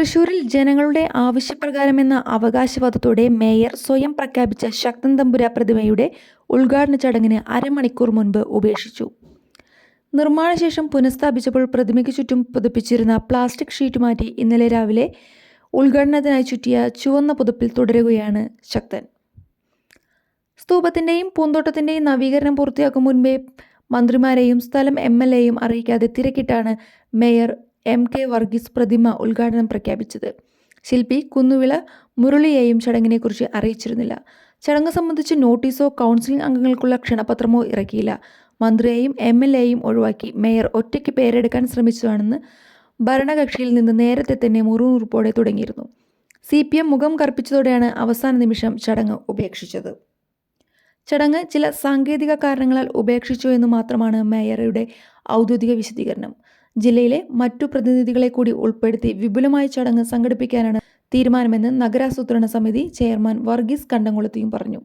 തൃശൂരിൽ ജനങ്ങളുടെ ആവശ്യപ്രകാരമെന്ന അവകാശവാദത്തോടെ മേയർ സ്വയം പ്രഖ്യാപിച്ച ശക്തൻ തമ്പുര പ്രതിമയുടെ ഉദ്ഘാടന ചടങ്ങിന് അരമണിക്കൂർ മുൻപ് ഉപേക്ഷിച്ചു. നിർമ്മാണശേഷം പുനഃസ്ഥാപിച്ചപ്പോൾ പ്രതിമയ്ക്ക് ചുറ്റും പുതുപ്പിച്ചിരുന്ന പ്ലാസ്റ്റിക് ഷീറ്റ് മാറ്റി ഇന്നലെ രാവിലെ ഉദ്ഘാടനത്തിനായി ചുറ്റിയ ചുവന്ന പുതുപ്പിൽ തുടരുകയാണ് ശക്തൻ. സ്തൂപത്തിന്റെയും പൂന്തോട്ടത്തിന്റെയും നവീകരണം പൂർത്തിയാക്കും മുൻപേ മന്ത്രിമാരെയും സ്ഥലം എം എൽ എയും അറിയിക്കാതെ തിരക്കിട്ടാണ് മേയർ എം കെ വർഗീസ് പ്രതിമ ഉദ്ഘാടനം പ്രഖ്യാപിച്ചത്. ശില്പി കുന്നുവിള മുരളിയെയും ചടങ്ങിനെക്കുറിച്ച് അറിയിച്ചിരുന്നില്ല. ചടങ്ങ് സംബന്ധിച്ച് നോട്ടീസോ കൗൺസിലിംഗ് അംഗങ്ങൾക്കുള്ള ക്ഷണപത്രമോ ഇറക്കിയില്ല. മന്ത്രിയെയും എം എൽ എയും ഒഴിവാക്കി മേയർ ഒറ്റയ്ക്ക് പേരെടുക്കാൻ ശ്രമിച്ചതാണെന്ന് ഭരണകക്ഷിയിൽ നിന്ന് നേരത്തെ തന്നെ മുറുമുറുപ്പോടെ തുടങ്ങിയിരുന്നു. സി പി എം മുഖം കറുപ്പിച്ചതോടെയാണ് അവസാന നിമിഷം ചടങ്ങ് ഉപേക്ഷിച്ചത്. ചടങ്ങ് ചില സാങ്കേതിക കാരണങ്ങളാൽ ഉപേക്ഷിച്ചു എന്ന് മാത്രമാണ് മേയറുടെ ഔദ്യോഗിക വിശദീകരണം. ജില്ലയിലെ മറ്റു പ്രതിനിധികളെ കൂടി ഉൾപ്പെടുത്തി വിപുലമായ ചടങ്ങ് സംഘടിപ്പിക്കാനാണ് തീരുമാനമെന്ന് നഗരാസൂത്രണ സമിതി ചെയർമാൻ വർഗീസ് കണ്ടംകുളത്തിയും പറഞ്ഞു.